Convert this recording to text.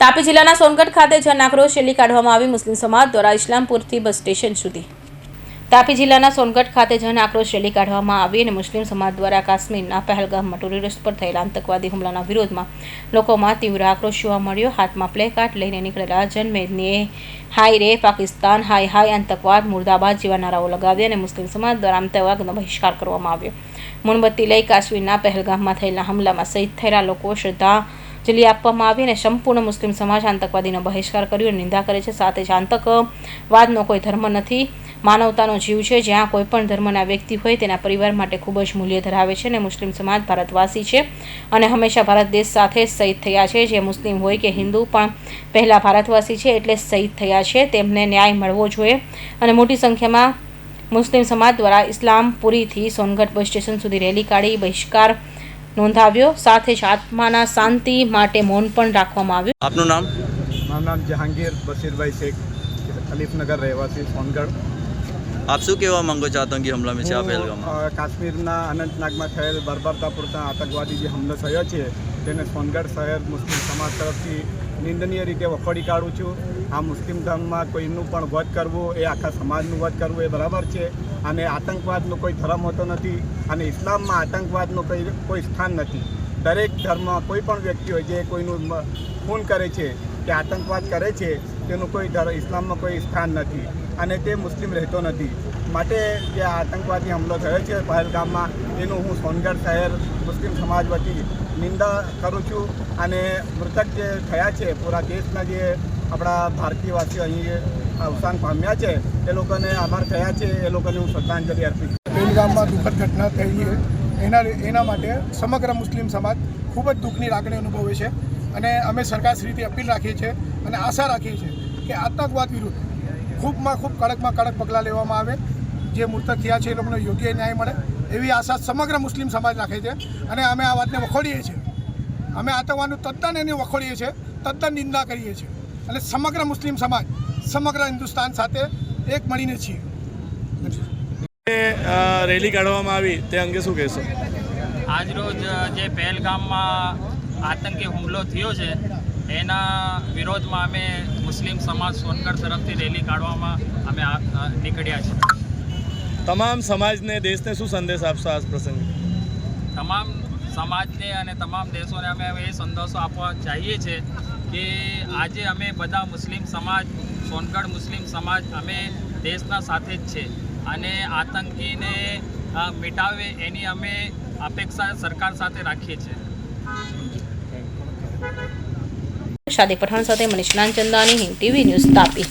તાપી જિલ્લાના સોનગઢ ખાતે જન આક્રોશ રેલી કાઢવામાં આવી મુસ્લિમ સમાજ દ્વારા ઇસ્લામપુરથી બસ સ્ટેશન સુધી. તાપી જિલ્લાના સોનગઢ ખાતે જન આક્રોશ રેલી કાઢવામાં આવી અને મુસ્લિમ સમાજ દ્વારા કાશ્મીરના પહેલગામમાં ટુરિસ્ટ પર થયેલા આતંકવાદી હુમલાના વિરોધમાં લોકોમાં તીવ્ર આક્રોશ જોવા મળ્યો. હાથમાં પ્લેકાર્ડ લઈને નીકળેલા જનમેદનીએ હાય રે, પાકિસ્તાન, હાય હાય આતંકવાદ મુર્દાબાદ જેવા નારાઓ લગાવ્યા અને મુસ્લિમ સમાજ દ્વારા આતંકવાદનો બહિષ્કાર કરવામાં આવ્યો. મોમબત્તી લઈ કાશ્મીરના પહેલગામમાં થયેલા હુમલામાં શહીદ થયેલા લોકો શ્રદ્ધાંજલિ આપવામાં આવી અને સંપૂર્ણ મુસ્લિમ સમાજ આતંકવાદીનો બહિષ્કાર કર્યો અને નિંદા કરે છે. સાથે જ આતંકવાદનો કોઈ ધર્મ નથી. માનવતાનો જીવ છે. જ્યાં કોઈ પણ ધર્મના વ્યક્તિ હોય તેના પરિવાર માટે ખૂબ જ મૂલ્ય ધરાવે છે અને મુસ્લિમ સમાજ ભારતવાસી છે અને હંમેશા ભારત દેશ સાથે શહીદ થયા છે. જે મુસ્લિમ હોય કે હિન્દુ પણ પહેલાં ભારતવાસી છે એટલે શહીદ થયા છે. તેમને ન્યાય મળવો જોઈએ અને મોટી સંખ્યામાં મુસ્લિમ સમાજ દ્વારા ઇસ્લામપુરીથી સોનગઢ બસ સ્ટેશન સુધી રેલી કાઢી બહિષ્કાર નોંધાવ્યો. સાથે જ આત્માના શાંતિ માટે મૌન પણ રાખવામાં આવ્યું. આપનું નામ? મારું નામ જહાંગીર બશીરભાઈ શેખ ખલીફનગર રહેવાસી સોનગઢ. આપ શું કહેવા માંગો છો? આતંકી હુમલા વિશે છે આ પહેલગામમાં. કાશ્મીરના અનંતનાગમાં થયેલ બર્બરતાપૂરતા આતંકવાદી જે હુમલો થયો છે તેને સોનગઢ શહેર મુસ્લિમ સમાજ તરફથી નિંદનીય રીતે વખોડી કાઢું છું. આ મુસ્લિમ ધર્મમાં કોઈનું પણ વધ કરવું, એ આખા સમાજનું વધ કરવું એ બરાબર છે. અને આતંકવાદનો કોઈ ધર્મ હોતો નથી અને ઇસ્લામમાં આતંકવાદનું કોઈ કોઈ સ્થાન નથી. દરેક ધર્મ કોઈ પણ વ્યક્તિ હોય જે કોઈનું ખૂન કરે છે, કે આતંકવાદ કરે છે, તેનું કોઈ ધર્મ, ઇસ્લામમાં કોઈ સ્થાન નથી. અને તે મુસ્લિમ રહેતો નથી માટે જે આતંકવાદી હમલો થયો છે પહેલગામમાં, એનું હું સોનગઢ શહેર મુસ્લિમ સમાજ વતી નિંદા કરું છું અને મૃતક જે થયા છે, પૂરા દેશના જે આપણા ભારતીયવાસીઓ અહીં અવસાન પામ્યા છે, એ લોકોને આભાર થયા છે, એ લોકોને હું શ્રદ્ધાંજલિ અર્પિત. પહેલગામમાં દુઃખદ ઘટના થઈ છે એના એના માટે સમગ્ર મુસ્લિમ સમાજ ખૂબ જ દુઃખની લાગણી અનુભવે છે અને અમે સરકારશ્રીથી અપીલ રાખીએ છીએ અને આશા રાખીએ છીએ કે આતંકવાદ વિરુદ્ધ ખૂબમાં ખૂબ કડકમાં કડક પગલાં લેવામાં આવે. જે મૃતક થયા છે એ લોકોને યોગ્ય ન્યાય મળે. એવી આશા સમગ્ર મુસ્લિમ સમાજ રાખે છે. અને અમે આ વાતને વખોડીએ છીએ. અમે આતંકવાદનું તદ્દન એને વખોડીએ છીએ. તદ્દન નિંદા કરીએ છીએ. અને સમગ્ર મુસ્લિમ સમાજ સમગ્ર હિન્દુસ્તાન સાથે એક મળીને છીએ. રેલી કાઢવામાં આવી. તે અંગે શું કહેશો? આજરોજ જે પહેલગામમાં આતંકી હુમલો થયો છે એના વિરોધમાં અમે મુસ્લિમ સમાજ સોનગઢ તરફથી રેલી કાઢવામાં અમે નીકળ્યા છીએ. તમામ સમાજને દેશને શું સંદેશ આપશો આ પ્રસંગે? તમામ સમાજને અને તમામ દેશોને અમે એ સંદેશો આપવા ચાહીએ છીએ કે આજે અમે બધા મુસ્લિમ સમાજ સોનગઢ મુસ્લિમ સમાજ અમે દેશના સાથે જ છે અને આતંકીને મિટાવે એની અમે અપેક્ષા સરકાર સાથે રાખીએ છીએ. શાદી પઠાણ સાથે મનીષ નાનચંદાની ટીવી ન્યૂઝ તાપી